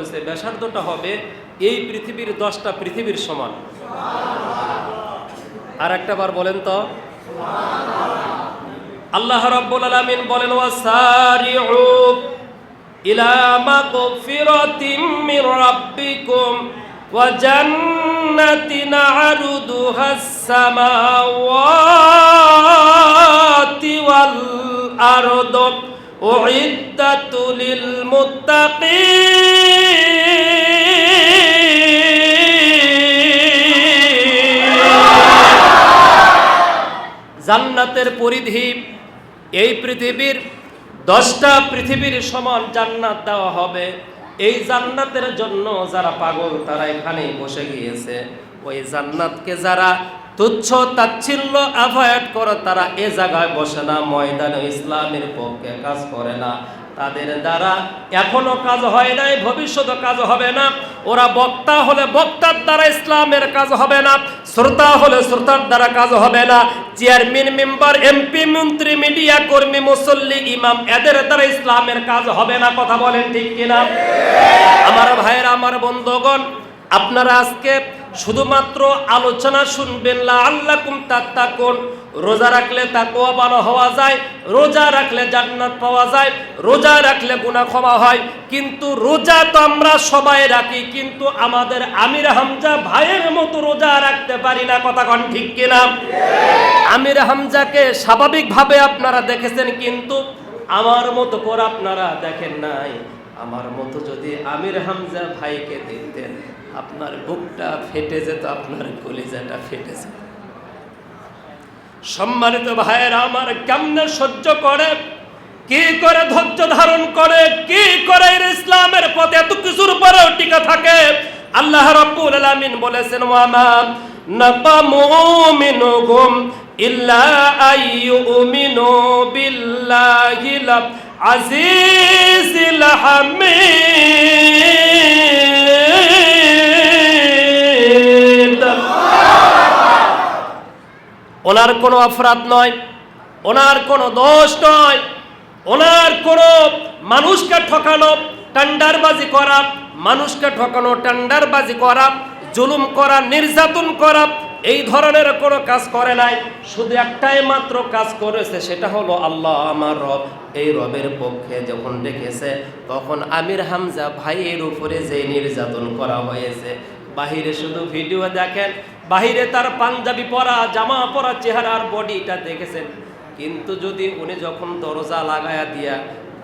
বলেছে, ব্যাসার্ধটা হবে এই পৃথিবীর দশটা পৃথিবীর সমান। আর একটা বার বলেন তো। আল্লাহ রাব্বুল আলামিন বলেন, ওয়াসারিউ ইলা মাগফিরাতিম মির রাব্বিকুম ওয়া জান্নাতিন আরদুহাস সামাওয়াতি ওয়াল আরদু أعدت للمتقين জান্নাতের পরিধি এই পৃথিবীর দশটা পৃথিবীর সমান জান্নাত দেওয়া হবে এই জান্নাতের জন্য যারা পাগল তারা এখানেই বসে গিয়েছে ওই জান্নাতকে যারা তুচ্ছ তাচ্ছিল্য অ্যাভয়েড করে তারা এ জায়গায় বসে না ময়দানে ইসলামের পক্ষে কাজ করে না তাদের দ্বারা। এখনও কাজ হয় নাই, ভবিষ্যতে কাজ হবে না। ওরা বক্তা হলে বক্তার দ্বারা ইসলামের কাজ হবে না, শ্রোতা হলে শ্রোতার দ্বারা কাজ হবে না। চেয়ারম্যান, মেম্বার, এমপি, মন্ত্রী, মিডিয়া কর্মী, মুসল্লি, ইমাম, এদের দ্বারা ইসলামের কাজ হবে না, কথা বলেন ঠিক কিনা? আমার ভাইয়েরা, আমার বন্ধুগণ, আপনারা আজকে শুধুমাত্র আলোচনা শুনবেন না আল্লাহ কুম রোজা রাখলে তাকওয়া ভালো হওয়া যায়, রোজা রাখলে জান্নাত পাওয়া যায়, রোজা রাখলে গুনাহ ক্ষমা হয়। কিন্তু রোজা তো আমরা সবাই রাখি, কিন্তু আমাদের আমির হামজা ভাইয়ের মতো রোজা রাখতে পারি না, কথা কন ঠিক কিনা? আমির হামজাকে স্বাভাবিকভাবে আপনারা দেখেছেন, কিন্তু আমার মতো করে আপনারা দেখেন নাই। আমার মতো যদি আমির হামজা ভাইকে দেখতেন আপনার বুকটা ফেটে যেত, আপনার কলিজাটা ফেটে যেত। সম্মানিত ভাইয়েরা, আমার কেমনে সহ্য করে? কি করে ধৈর্য ধারণ করে? কি করে ইসলামের পথে এত কিছুর পরেও টিকে থাকে? আল্লাহ রাব্বুল আলামিন বলেছেন ওয়ামা নাকামু মিনহুম ইল্লা আইয়ুমিনু বিল্লাহিল আজিজিল হামিদ। ওনার কোনো অপরাধ নয়, ওনার কোনো দোষ নয়, ওনার কোনো মানুষকে ঠকানো, টান্ডারবাজি করা, মানুষকে ঠকানো, টান্ডারবাজি করা, জুলুম করা, নির্যাতন করা, এই ধরনের কোনো কাজ করে নাই। শুধু একটাই মাত্র কাজ করেছে, সেটা হলো আল্লাহ আমার রব। এই রবের পক্ষে যখন ডেকেছে, তখন আমির হামজা ভাইয়ের উপরে যে নির্যাতন করা হয়েছে, বাহিরে শুধু ভিডিও দেখেন বাহিরে তার পাঞ্জাবি পরা, জামা পরা চেহারার বডিটা দেখেছেন। কিন্তু যদি উনি যখন দরজা লাগায়া দিয়া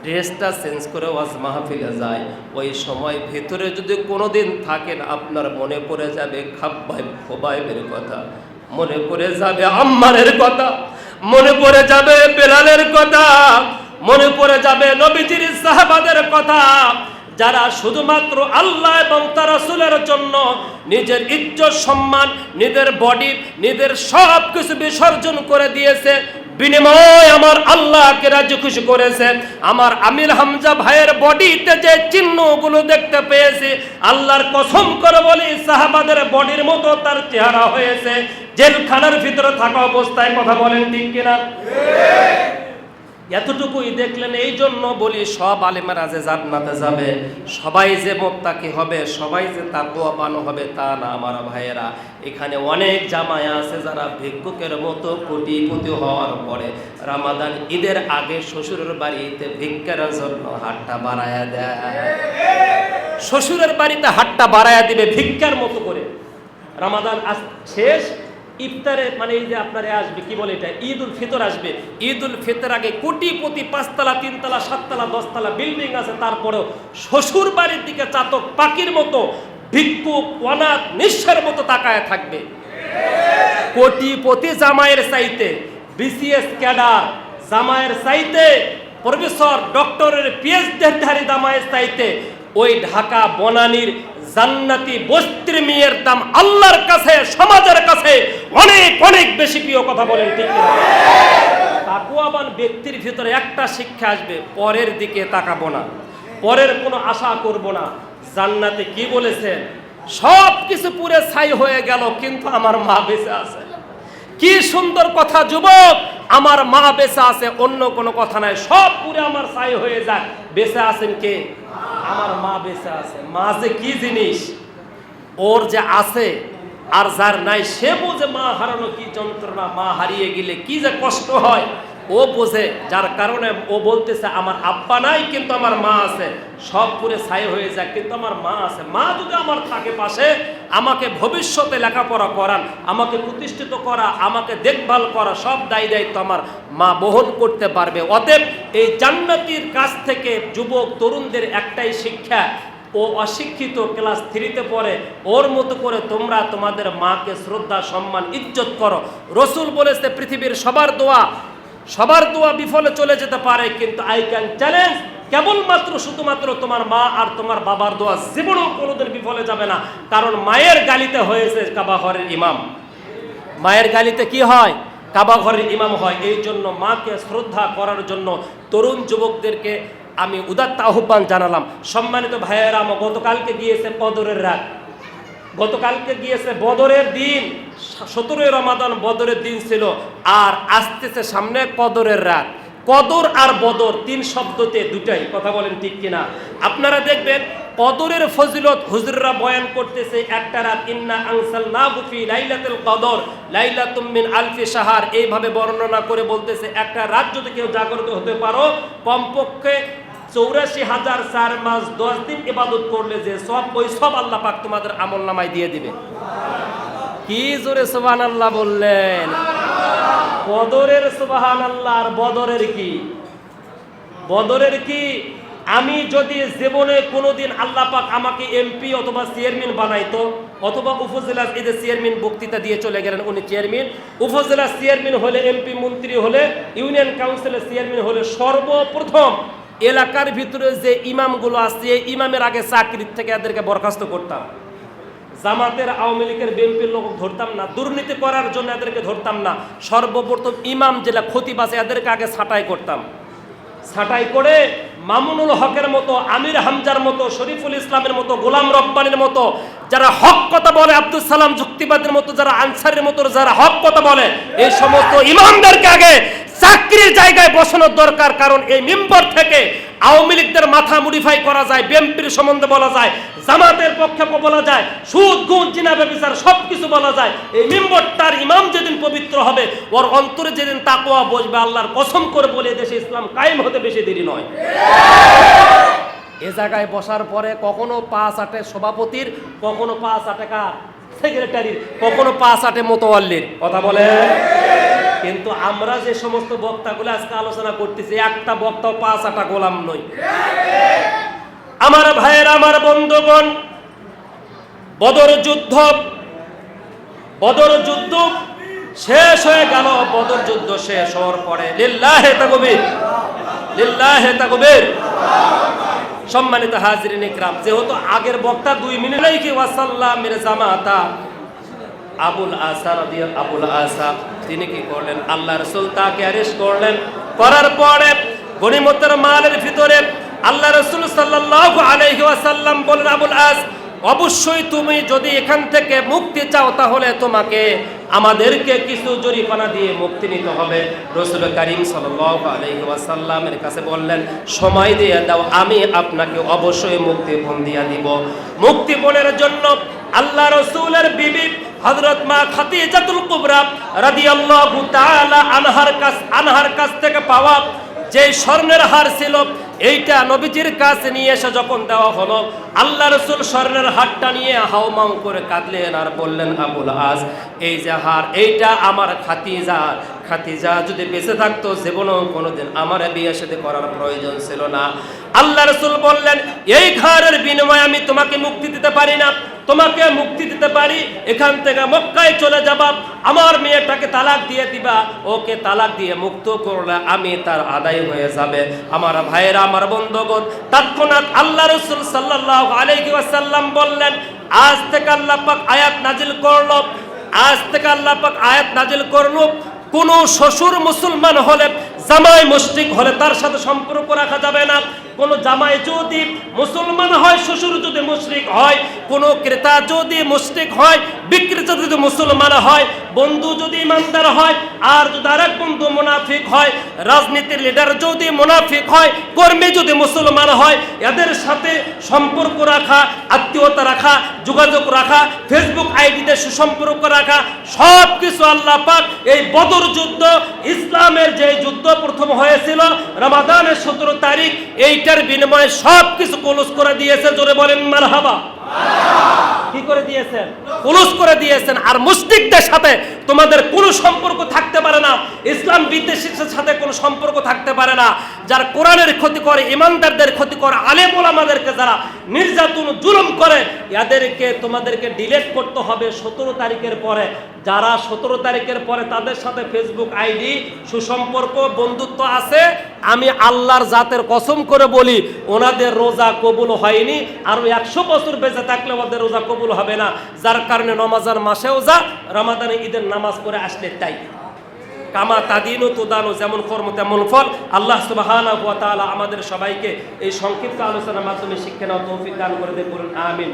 ড্রেসটা চেঞ্জ করে ওয়াজ মাহফিলে যায়, ওই সময় ভেতরে যদি কোনোদিন থাকেন, আপনার মনে পড়ে যাবে খাব্বাই খোবাইবের কথা। মনে পড়ে যাবে আম্মারের কথা। মনে পড়ে যাবে বেলালের কথা। মনে পড়ে যাবে নবীজির সাহাবাদের কথা। যারা শুধুমাত্র আল্লাহ এবং তার রাসূলের জন্য নিজের ইজ্জত, সম্মান, নিজের বডি নিজের সব কিছু বিসর্জন করে দিয়েছে, বিনিময় আমার আল্লাহকে রাজি খুশি করেছে। আমার আমির হামজা ভাইয়ের বডিতে যে চিহ্নগুলো দেখতে পেয়েছি, আল্লাহর কসম করে বলি, সাহাবাদের বডির মতো তার চেহারা হয়েছে। জেলখানার ভিতরে থাকা অবস্থায় কথা বলেন ঠিক কিনা? এতটুকুই দেখলেন, এই জন্য বলি সব আলেমেরা যে জান্নাতে যাবে, সবাই যে মোত্তাকি হবে, সবাই যে তাকুয়াবান হবে, তা না, আমার ভাইয়েরা। এখানে অনেক জামায় আছে যারা ভিক্ষুকের মতো কোটিপতি হওয়ার পরে রামাদান ঈদের আগে শ্বশুরের বাড়িতে ভিক্ষার জন্য হাতটা বাড়ায়া দেয়। শ্বশুরের বাড়িতে হাতটা বাড়ায়া দিবে ভিক্ষার মতো করে। রামাদান আজ শেষ ইফতারে মানে এই যে আপনারে আসবে, কি বলে এটা? ঈদ উল ফিতর আসবে। ঈদ উল ফিতর আগে কোটিপতি পাঁচতলা, তিনতলা, সাততলা, দশতলা বিল্ডিং আছে, তারপরেও শ্বশুর বাড়ির দিকে চাতক পাখির মতো ভিক্ষুক অনাথ নিঃস্বের মতো তাকায় থাকবে। কোটিপতি জামাইয়ের চাইতে বিসিএস ক্যাডার জামাইয়ের চাইতে প্রফেসর ডক্টরের পিএইচডি জামাইয়ের চাইতে ওই ঢাকা বনানীর জান্নাতি বস্ত্রী মেয়ের দাম আল্লাহর কাছে, সমাজের কাছে অনেক অনেক বেশি প্রিয় কথা বলেন, ঠিক তাকুয়াবান ব্যক্তির ভিতরে একটা শিক্ষা আসবে, পরের দিকে তাকাবো না। পরের কোনো আশা করব না। জান্নাতে কি বলেছেন? সব কিছু পুরে ছাই হয়ে গেল, কিন্তু আমার মা বেঁচে আছে। কি সুন্দর কথা, যুবক! আমার মা বেঁচে আছে, অন্য কোনো কথা নাই। সব পুরে আমার ছাই হয়ে যায় বেঁচে আছেন কে? আমার বেঁচে আছে মা যে কি জিনিস? ওর যে আছে আর যার নাই, সে বোঝে মা হারানো কি যন্ত্রণা, মা হারিয়ে গেলে কি যে কষ্ট হয়। ও বোঝে, যার কারণে ও বলতেছে, আমার আব্বা নাই, কিন্তু আমার মা আছে। সব পুরে ছাই হয়ে যায়, কিন্তু আমার মা আছে। মা যদি আমার থাকে পাশে, আমাকে ভবিষ্যতে লেখাপড়া করান, আমাকে প্রতিষ্ঠিত করা, আমাকে দেখভাল করা, সব দায়ী দায়িত্ব আমার মা বহন করতে পারবে। অতএব এই জান্নাতির কাছ থেকে যুবক, তরুণদের একটাই শিক্ষা, ও অশিক্ষিত ক্লাস থ্রিতে পড়ে, ওর মতো করে তোমরা তোমাদের মাকে শ্রদ্ধা, সম্মান, ইজ্জত করো। রসুল বলেছে, পৃথিবীর সবার দোয়া সবার দোয়া বিফলে চলে যেতে পারে, কিন্তু আই ক্যান চ্যালেঞ্জ কেবলমাত্র শুধুমাত্র তোমার মা আর তোমার বাবার দোয়া। জীবনেও কোনোদিন বিফলে যাবে না। কারণ মায়ের গালিতে হয়েছে কাবা ঘরের ইমাম। মায়ের গালিতে কি হয়? কাবা ঘরের ইমাম হয়। এই জন্য মাকে শ্রদ্ধা করার জন্য তরুণ যুবকদেরকে আমি উদাত্ত আহ্বান জানালাম। সম্মানিত ভাইয়েরা গতকালকে গিয়েছে কদরের রাত। গতকালকে গিয়েছে বদরের দিন। সতেরোই রমাদান বদরের দিন ছিল, আর আসতেছে সামনে কদরের রাত। কদর আর বদর তিন শব্দতে দুটাই, কথা বলেন ঠিক কিনা? আপনারা দেখবেন, কদরের ফজিলত হুজুররা বয়ান করতেছে, একটা রাত ইন্না আংসাল না বুফি লাইলাতুল কদর, লাইলাতুম মিন আলফি সাহার এইভাবে বর্ণনা করে বলতেছে, একটা রাত যদি কেউ জাগ্রত হতে পারো, কমপক্ষে চৌরাশি হাজার চার মাস, দশ দিন ইবাদত করলে যে সব, ওই সব আল্লাহ পাক তোমাদের আমল নামায় দিয়ে দিবে। কি জোরে সুবাহান আল্লাহ বললেন? বদরের সুবাহান আল্লাহ আর বদরের কি? বদরের কি? আমি যদি জীবনে কোনোদিন আল্লাহ পাক আমাকে এমপি অথবা চেয়ারম্যান বানাইতো, অথবা উপজেলা এই যে চেয়ারম্যান বক্তৃতা দিয়ে চলে গেলেন, উনি চেয়ারম্যান উপজেলা চেয়ারম্যান হলে এমপি মন্ত্রী হলে ইউনিয়ন কাউন্সিলের চেয়ারম্যান হলে সর্বপ্রথম এলাকার ভিতরে যে ইমামগুলো আছে, এই ইমামের আগে চাকরির থেকে এদেরকে বরখাস্ত করতাম। জামাতের আওয়ামী লীগের বিএনপির লোক ধরতাম না, দুর্নীতি করার জন্য এদেরকে ধরতাম না। সর্বপ্রথম ইমাম যেটা ক্ষতি বাসে এদেরকে আগে ছাঁটাই করতাম। ছাঁটাই করে মামুনুল হকের মতো, আমির হামজার মতো, শরীফুল ইসলামের মতো, গোলাম রব্বানির মতো, যারা হক কথা বলে, আব্দুল সালাম যুক্তিবাদের মতো, যারা আনসারের মতো, যারা হক কথা বলে, এই সমস্ত ইমামদেরকে আগে চাকরির জায়গায় বসানোর দরকার, কারণ এই মেম্বার থেকে আওয়ামী লীগদের মাথা মডিফাই করা যায় বিএনপির সম্বন্ধে বলা যায়, জামাতের পক্ষে বলা যায়, সুদ, গুণ চিনা ব্যবচার সব কিছু বলা যায়। এই মেম্বরটার ইমাম যেদিন পবিত্র হবে, ওর অন্তরে যেদিন তাকোয়া বসবে, আল্লাহর কসম করে বলে দেশে ইসলাম কায়েম হতে বেশি দেরি নয়। এ জায়গায় বসার পরে কখনো পাঁচ আটে সভাপতির, কখনো আটে কার? সেক্রেটারির কখনো পাঁচ আটে মোতোয়াল্লির কথা বলে কিন্তু আমরা যে সমস্ত বক্তাগুলো আজকে আলোচনা করতেছি, একটা বক্তাও পাঁচ আটা গোলাম নই। আমার ভাইয়ের, আমার বন্ধুগণ, বদর যুদ্ধ বদর যুদ্ধ শেষ হয়ে গেল, বদর যুদ্ধ শেষ হওয়ার পরে লিল্লাহে তাকবীর লিল্লাহে তাকবীর। সম্মানিত হাজরিন ইকরাম, যেহেতু আগের বক্তা দুই মিনিট ওয়াসাল্লাম মেরে জামাতা আবুল আসা রাদিয়াল আবুল আসা তিনি কি করলেন? আল্লাহ রসুল তাকে অ্যারেস্ট করলেন। করার পরে গনিমতের মালের ভিতরে আল্লাহ রসুল সাল্লাল্লাহু আলাইহি ওয়াসাল্লাম বলেন, আবুল আস অবশ্যই তুমি যদি এখান থেকে মুক্তি চাও, তাহলে তোমাকে আমাদেরকে কিছু জরিমানা দিয়ে মুক্তি নিতে হবে। রসুল করিম সাল্লাল্লাহু আলাইহি কাছে বললেন, সময় দিয়ে দাও, আমি আপনাকে অবশ্যই মুক্তি ফোন দিয়া দিব। মুক্তি ফোনের জন্য আল্লাহ রসুলের বিবি হযরত মা খাদিজাতুল কুবরা রাদিয়াল্লাহু তাআলা আনহার কাছ আনহার কাছ থেকে পাওয়া যে স্বর্ণের হার ছিল, এইটা নবীজির কাছে নিয়ে এসে যখন দেওয়া হলো, আল্লাহ রসুল স্বর্ণের হারটা নিয়ে হাউমাউ করে কাঁদলেন আর বললেন, আবুল আজ এই যে হার, এইটা আমার খাতিজার খাতিজা যদি বেঁচে থাকতো, জীবনেও কোনোদিন আমার বিয়ে সাথে করার প্রয়োজন ছিল না। আল্লাহ রসুল বললেন, এই ঘরের বিনিময়ে আমি তোমাকে মুক্তি দিতে পারি না। তোমাকে মুক্তি দিতে পারি, এখান থেকে মক্কায় চলে যাবা। আমার মেয়েটাকে তালাক দিয়ে দিবা, ওকে তালাক দিয়ে মুক্ত করলে আমি তার আদায় হয়ে যাবে। আমার ভাইয়েরা, আমার বন্ধুগণ, তৎক্ষণাৎ আল্লাহ রসুল সাল্লাহ আলাইহি ওয়াসাল্লাম বললেন, আজ থেকে আল্লাহ পাক আয়াত নাজিল করল, আজ থেকে আল্লাহ পাক আয়াত নাজিল করল। কোন শ্বশুর মুসলমান হলে, জামাই মুশরিক হলে তার সাথে সম্পর্ক রাখা যাবে না। কোন জামাই যদি মুসলমান হয়, শ্বশুর যদি মুশরিক হয়, কোনো ক্রেতা যদি মুশরিক হয়, বিক্রেতা যদি মুসলমান হয়, বন্ধু যদি ইমানদার হয়, আর যদি আরেক বন্ধু মুনাফিক হয়, রাজনীতির লিডার যদি মুনাফিক হয়, কর্মী যদি মুসলমান হয়, এদের সাথে সম্পর্ক রাখা, আত্মীয়তা রাখা, যোগাযোগ রাখা ফেসবুক আইডিতে সুসম্পর্ক রাখা সব কিছু আল্লাহ পাক এই বদর যুদ্ধ, ইসলামের যে যুদ্ধ প্রথম হয়েছিল, রমাদানের সতেরো তারিখ এইটার বিনিময়ে সব কিছু কলস করে দিয়েছে জোরে বলেন মারহাবা। কি করে দিয়েছেন? কুলুস করে দিয়েছেন। আর মুসলিকদের সাথে তোমাদের কোনো সম্পর্ক থাকতে পারে না। ইসলাম বিদ্বেষীদের সাথে কোনো সম্পর্ক থাকতে পারে না। যার কোরআনের ক্ষতি করে, ইমানদারদের ক্ষতি করে যারা নির্যাতন, জুলুম করে, এদেরকে তোমাদেরকে ডিলেট করতে হবে সতেরো তারিখের পরে। যারা সতেরো তারিখের পরে তাদের সাথে ফেসবুক আইডি সুসম্পর্ক, বন্ধুত্ব আছে। আমি আল্লাহর জাতের কসম করে বলি, ওনাদের রোজা কবুল হয়নি। আরও একশো বছর বেঁচে থাকলে ওদের রোজা কবুল হবে না। যার কারণে নমাজার মাসেও যা, রমাদানে ঈদের নামাজ পড়ে আসলে তাই। কামা তাদিনু তুদানু, যেমন কর্ম তেমন ফল। আল্লাহ তাআলা আমাদের সবাইকে এই সংক্ষিপ্ত আলোচনার মাধ্যমে শিক্ষা নেওয়া তৌফিক দান করে দেন, বলুন, আমিন।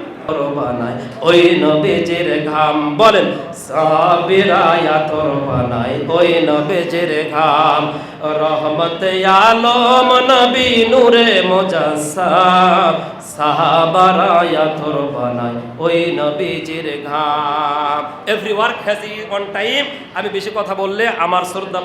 ওই নবীজির ঘাম, বলেন সাবিরায়া তোর বানায়, ওই নবীজির ঘাম। রহমত আলম নবী নূরে মুজাসসাম ওই every work has on time আমি বেশি কথা বললে আমার শ্রদ্ধা